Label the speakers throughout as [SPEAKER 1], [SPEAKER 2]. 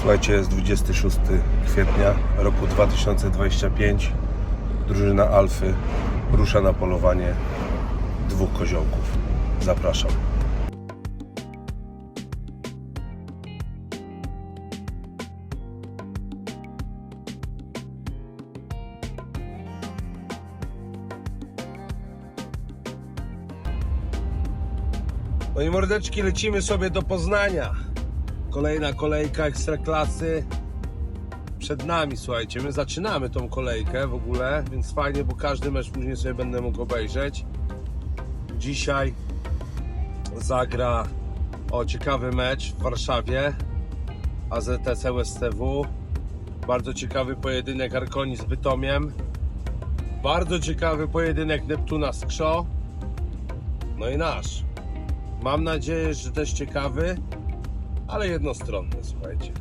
[SPEAKER 1] Słuchajcie, jest 26 kwietnia roku 2025. Drużyna Alfy rusza na polowanie dwóch koziołków. Zapraszam. No i mordeczki, lecimy sobie do Poznania. Kolejna kolejka ekstraklasy przed nami, słuchajcie. My zaczynamy tą kolejkę w ogóle, więc fajnie, bo każdy mecz później sobie będę mógł obejrzeć. Dzisiaj zagra o ciekawy mecz w Warszawie. AZS USTW. Bardzo ciekawy pojedynek Arkoni z Bytomiem. Bardzo ciekawy pojedynek Neptuna z Krzo. No i nasz. Mam nadzieję, że też ciekawy, ale jednostronny, słuchajcie.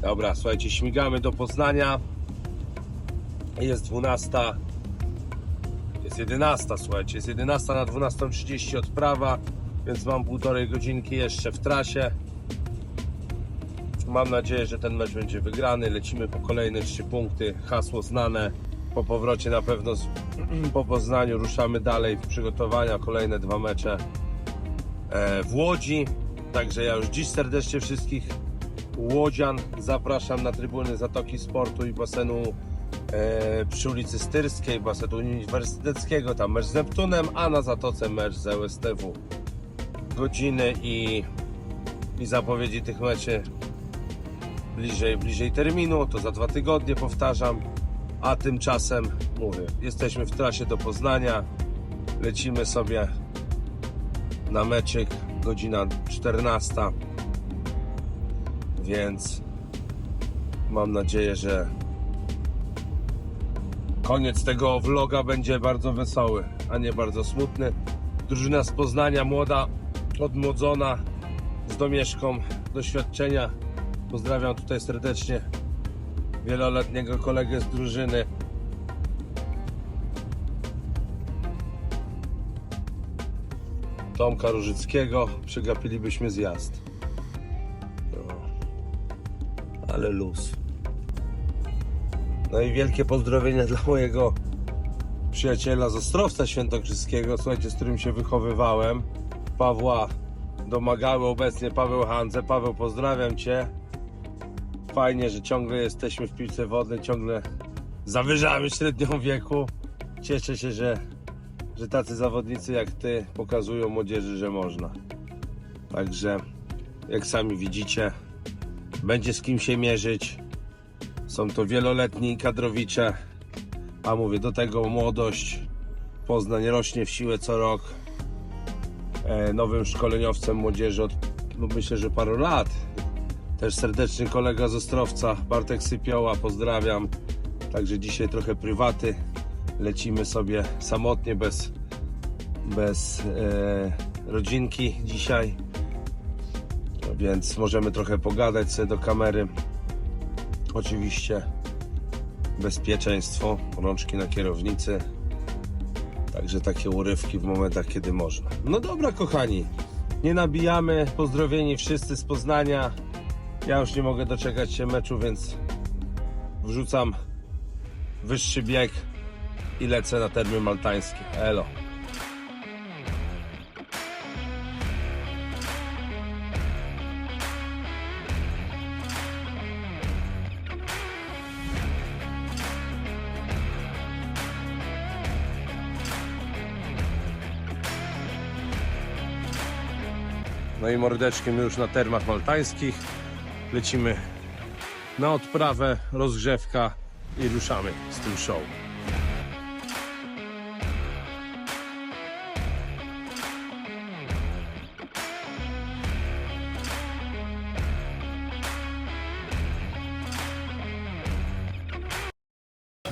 [SPEAKER 1] Dobra, słuchajcie, śmigamy do Poznania. Jest 12. Jest 11, słuchajcie, jest 11 na 12.30 odprawa, więc mam półtorej godzinki jeszcze w trasie. Mam nadzieję, że ten mecz będzie wygrany. Lecimy po kolejne trzy punkty. Hasło znane. Po powrocie na pewno z, po Poznaniu ruszamy dalej w przygotowania. Kolejne dwa mecze e, w Łodzi. Także ja już dziś serdecznie wszystkich łodzian zapraszam na trybuny Zatoki Sportu i basenu e, przy ulicy Styrskiej, basenu uniwersyteckiego, tam mecz z Neptunem, a na Zatoce mecz z USTW. Godziny i, i zapowiedzi tych meczy bliżej, bliżej terminu, to za dwa tygodnie powtarzam, a tymczasem mówię, jesteśmy w trasie do Poznania, lecimy sobie na meczyk, godzina 14. Więc mam nadzieję, że koniec tego vloga będzie bardzo wesoły, a nie bardzo smutny. Drużyna z Poznania, młoda, odmłodzona, z domieszką doświadczenia. Pozdrawiam tutaj serdecznie wieloletniego kolegę z drużyny. Tomka Różyckiego przegapilibyśmy zjazd. No. Ale luz. No i wielkie pozdrowienia dla mojego przyjaciela z Ostrowca Świętokrzyskiego, słuchajcie, z którym się wychowywałem. Pawła domagały obecnie Paweł Handze. Paweł, pozdrawiam Cię. Fajnie, że ciągle jesteśmy w piłce wodnej, ciągle zawyżamy średnią wieku. Cieszę się, że że tacy zawodnicy jak ty pokazują młodzieży, że można. Także, jak sami widzicie, będzie z kim się mierzyć. Są to wieloletni kadrowicze, a mówię, do tego młodość. Poznań rośnie w siłę co rok. E, nowym szkoleniowcem młodzieży od, no myślę, że paru lat. Też serdeczny kolega z Ostrowca, Bartek Sypioła, pozdrawiam. Także dzisiaj trochę prywaty lecimy sobie samotnie, bez, bez e, rodzinki dzisiaj. Więc możemy trochę pogadać sobie do kamery. Oczywiście bezpieczeństwo, rączki na kierownicy. Także takie urywki w momentach, kiedy można. No dobra, kochani, nie nabijamy. Pozdrowieni wszyscy z Poznania. Ja już nie mogę doczekać się meczu, więc wrzucam wyższy bieg i lecę na termin maltański. Elo. No i mordeczkiem już na termach maltańskich. Lecimy na odprawę, rozgrzewka i ruszamy z tym show.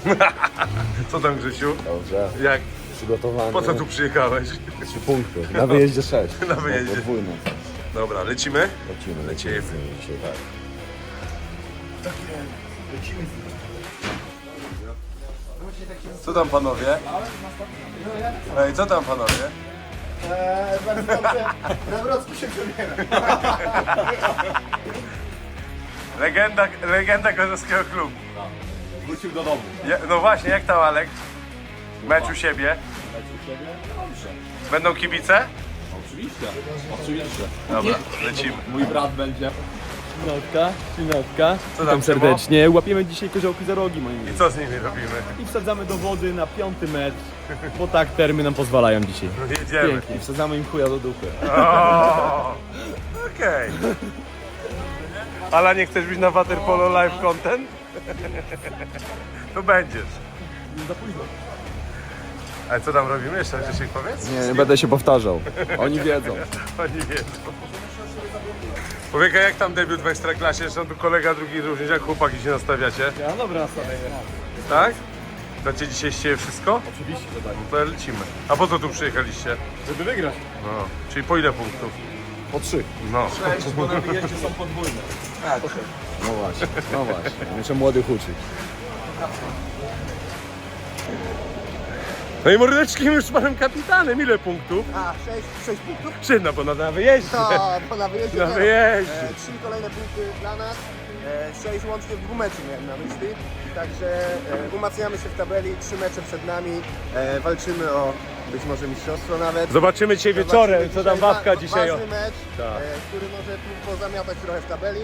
[SPEAKER 1] Co tam Grzesiu?
[SPEAKER 2] Dobrze,
[SPEAKER 1] Jak?
[SPEAKER 2] przygotowany.
[SPEAKER 1] Po co tu przyjechałeś?
[SPEAKER 2] Trzy punkty. Na wyjeździe sześć.
[SPEAKER 1] Na wyjeździe.
[SPEAKER 2] Podwójną.
[SPEAKER 1] Dobra, lecimy?
[SPEAKER 2] Lecimy,
[SPEAKER 1] Lecimy.
[SPEAKER 2] lecimy. Dzisiaj, tak.
[SPEAKER 1] Co tam panowie? Ej, co tam panowie?
[SPEAKER 3] Eee, Nawrocki się przebiera.
[SPEAKER 1] Legenda, legenda Gorzowskiego klubu.
[SPEAKER 2] Wrócił do domu.
[SPEAKER 1] Ja, no właśnie, jak tam Alek? Mecz u siebie.
[SPEAKER 2] u siebie? Dobrze.
[SPEAKER 1] Będą kibice?
[SPEAKER 2] Oczywiście. Oczywiście.
[SPEAKER 1] Dobra, lecimy.
[SPEAKER 2] Mój brat będzie.
[SPEAKER 3] Notka, notka.
[SPEAKER 1] Co tam
[SPEAKER 3] Witam serdecznie. Łapiemy dzisiaj koziołki za rogi moim
[SPEAKER 1] I
[SPEAKER 3] zdaniem.
[SPEAKER 1] co z nimi robimy?
[SPEAKER 3] I wsadzamy do wody na piąty metr, bo tak termy nam pozwalają dzisiaj.
[SPEAKER 1] No jedziemy.
[SPEAKER 3] Pięknie, wsadzamy im chuja do dupy.
[SPEAKER 1] O, Okej. Ala, nie chcesz być na Waterpolo Live Content? To będziesz.
[SPEAKER 3] Za późno.
[SPEAKER 1] Ale co tam robimy? Jeszcze Grzesiek powiedz?
[SPEAKER 2] Nie, nie będę się powtarzał. Oni wiedzą.
[SPEAKER 1] Oni wiedzą. Powieka, jak tam debiut w Ekstraklasie? Zresztą tu kolega drugi również, jak chłopaki się nastawiacie?
[SPEAKER 3] Ja dobra nastawienie.
[SPEAKER 1] Tak? Dacie dzisiaj siebie wszystko?
[SPEAKER 3] Oczywiście, że tak.
[SPEAKER 1] To lecimy. A po co tu przyjechaliście?
[SPEAKER 3] Żeby wygrać.
[SPEAKER 1] No, czyli po ile punktów?
[SPEAKER 2] Po trzy.
[SPEAKER 1] No.
[SPEAKER 3] Sześć, bo na wyjeździe są podwójne.
[SPEAKER 2] No właśnie, no właśnie. Muszę młodych uczyć.
[SPEAKER 1] No i mordeczki już z panem kapitanem, ile punktów?
[SPEAKER 4] A, 6, 6 punktów?
[SPEAKER 1] Trzy, no bo na, na wyjeździe.
[SPEAKER 4] To, bo na wyjeździe
[SPEAKER 1] Na
[SPEAKER 4] zero.
[SPEAKER 1] wyjeździe.
[SPEAKER 4] E, Trzy kolejne punkty dla nas, e, 6 łącznie w dwóch meczu miałem na myśli. Także e, umacniamy się w tabeli, trzy mecze przed nami, e, walczymy o być może mistrzostwo nawet.
[SPEAKER 1] Zobaczymy dzisiaj
[SPEAKER 4] Zobaczymy
[SPEAKER 1] wieczorem, co tam
[SPEAKER 4] dzisiaj
[SPEAKER 1] Wawka
[SPEAKER 4] wa-
[SPEAKER 1] dzisiaj...
[SPEAKER 4] Ważny mecz,
[SPEAKER 1] Tak.
[SPEAKER 4] e, który może tu pozamiatać trochę w tabeli.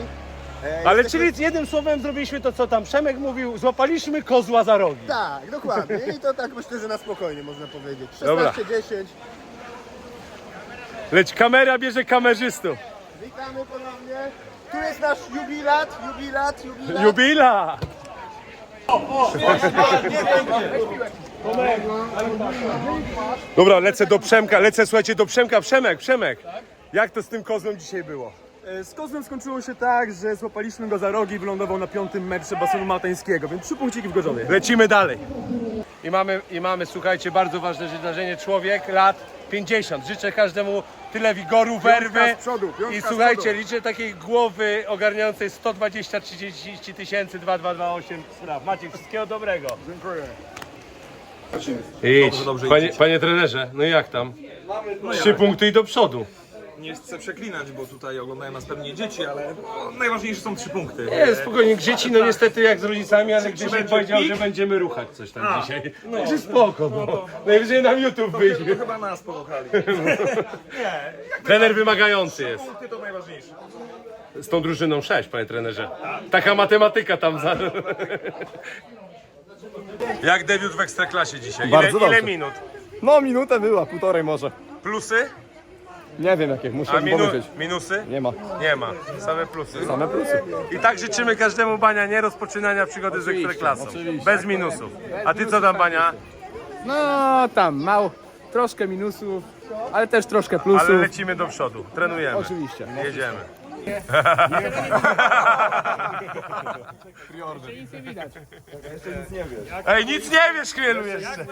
[SPEAKER 1] Ale czyli jednym słowem zrobiliśmy to, co tam Przemek mówił, złapaliśmy kozła za rogi.
[SPEAKER 4] Tak, dokładnie. I to tak myślę, że na spokojnie można powiedzieć.
[SPEAKER 1] Dobra.
[SPEAKER 4] 16-10.
[SPEAKER 1] Leć kamera bierze kamerzystów.
[SPEAKER 4] Witamy ponownie. Tu jest nasz jubilat, jubilat, jubilat.
[SPEAKER 1] Jubila! Dobra, lecę do Przemka, lecę słuchajcie do Przemka. Przemek, Przemek, jak to z tym kozłem dzisiaj było?
[SPEAKER 3] E, Z Kozłem skończyło się tak, że złapaliśmy go za rogi i wylądował na piątym metrze basenu maltańskiego, więc trzy punkciki w Gorzowie.
[SPEAKER 1] Lecimy dalej. I mamy, I mamy, słuchajcie, bardzo ważne wydarzenie. Człowiek lat 50. Życzę każdemu tyle wigoru, werwy.
[SPEAKER 4] z przodu, piątka
[SPEAKER 1] I
[SPEAKER 4] z
[SPEAKER 1] słuchajcie,
[SPEAKER 4] przodu.
[SPEAKER 1] liczę takiej głowy ogarniającej 120-30 tysięcy, 2228 spraw. Macie wszystkiego dobrego. Dziękuję. Idź. Panie, panie trenerze, no i jak tam? Trzy punkty i do przodu.
[SPEAKER 5] Nie chcę przeklinać, bo tutaj oglądają nas pewnie dzieci, ale no, najważniejsze są trzy punkty.
[SPEAKER 1] Nie, spokojnie, dzieci, no niestety jak z rodzicami, ale
[SPEAKER 5] będzie
[SPEAKER 1] powiedział,
[SPEAKER 5] pik?
[SPEAKER 1] że będziemy ruchać coś tam dzisiaj. Także spoko, no. Najwyżej nam YouTube wyjdzie.
[SPEAKER 5] Chyba nas pokochali.
[SPEAKER 1] Trener wymagający jest.
[SPEAKER 5] Punkty to najważniejsze.
[SPEAKER 1] Z tą drużyną 6, panie trenerze. Taka matematyka tam za... Jak debiut w Ekstraklasie dzisiaj?
[SPEAKER 2] Bardzo
[SPEAKER 1] ile, ile
[SPEAKER 2] dobrze.
[SPEAKER 1] minut?
[SPEAKER 2] No minutę była, półtorej może.
[SPEAKER 1] Plusy?
[SPEAKER 2] Nie wiem jakie, muszę
[SPEAKER 1] A minu,
[SPEAKER 2] pomyśleć.
[SPEAKER 1] minusy?
[SPEAKER 2] Nie ma.
[SPEAKER 1] Nie ma. Same plusy.
[SPEAKER 2] Same plusy.
[SPEAKER 1] I tak życzymy każdemu Bania nie rozpoczynania przygody z Ekstraklasą. Bez minusów. A ty co tam Bania?
[SPEAKER 6] No tam mało, troszkę minusów, ale też troszkę plusów.
[SPEAKER 1] Ale lecimy do przodu. Trenujemy.
[SPEAKER 6] Oczywiście.
[SPEAKER 1] Jedziemy. Ej, nic nie wiesz, chwielu jeszcze.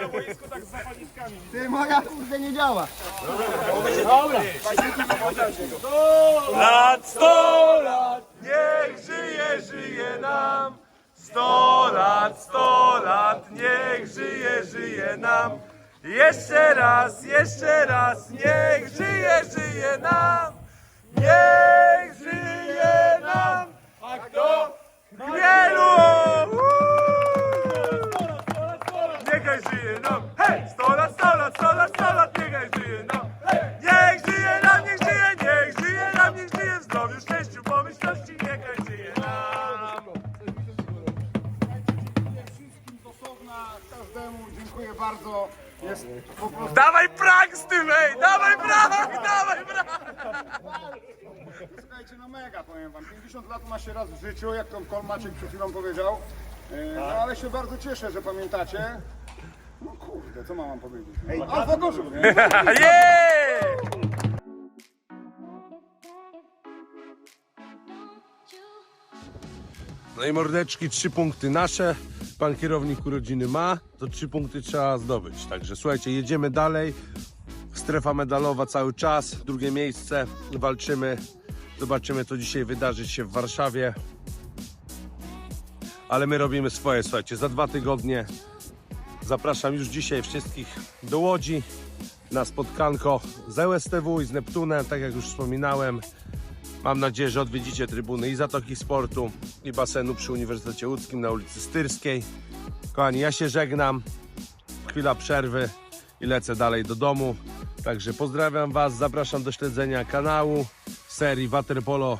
[SPEAKER 4] Ty, moja kurde nie działa.
[SPEAKER 1] Lat, sto lat, niech żyje, żyje nam. Sto lat, sto lat, niech żyje, żyje nam. Jeszcze raz, jeszcze raz, niech żyje, żyje nam.
[SPEAKER 4] Bardzo. Jest po prostu
[SPEAKER 1] Dawaj prank z tym, ej! Dawaj prank, dawaj prank!
[SPEAKER 7] Słuchajcie, no mega powiem wam. 50 lat ma się raz w życiu, jak to Kol Maciek przed chwilą powiedział. E, No ale się bardzo cieszę, że pamiętacie. No kurde, co mam wam powiedzieć? Ej, Alfa Gorzów, nie?
[SPEAKER 1] Jej! No i mordeczki, trzy punkty nasze. Pan kierownik urodziny ma, to trzy punkty trzeba zdobyć. Także słuchajcie, jedziemy dalej. Strefa medalowa cały czas, drugie miejsce. Walczymy. Zobaczymy, co dzisiaj wydarzy się w Warszawie. Ale my robimy swoje, słuchajcie. Za dwa tygodnie zapraszam już dzisiaj wszystkich do Łodzi na spotkanko z LSTW i z Neptunem, tak jak już wspominałem. Mam nadzieję, że odwiedzicie trybuny i Zatoki Sportu, i basenu przy Uniwersytecie Łódzkim na ulicy Styrskiej. Kochani, ja się żegnam. Chwila przerwy i lecę dalej do domu. Także pozdrawiam Was, zapraszam do śledzenia kanału serii Waterpolo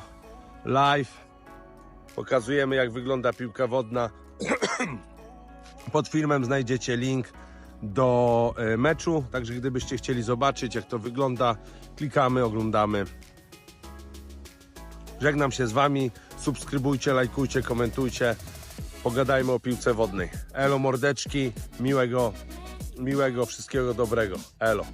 [SPEAKER 1] Live. Pokazujemy jak wygląda piłka wodna. Pod filmem znajdziecie link do e, meczu, także gdybyście chcieli zobaczyć jak to wygląda, klikamy, oglądamy. Żegnam się z Wami, subskrybujcie, lajkujcie, komentujcie, pogadajmy o piłce wodnej. Elo mordeczki, miłego, miłego, wszystkiego dobrego. Elo.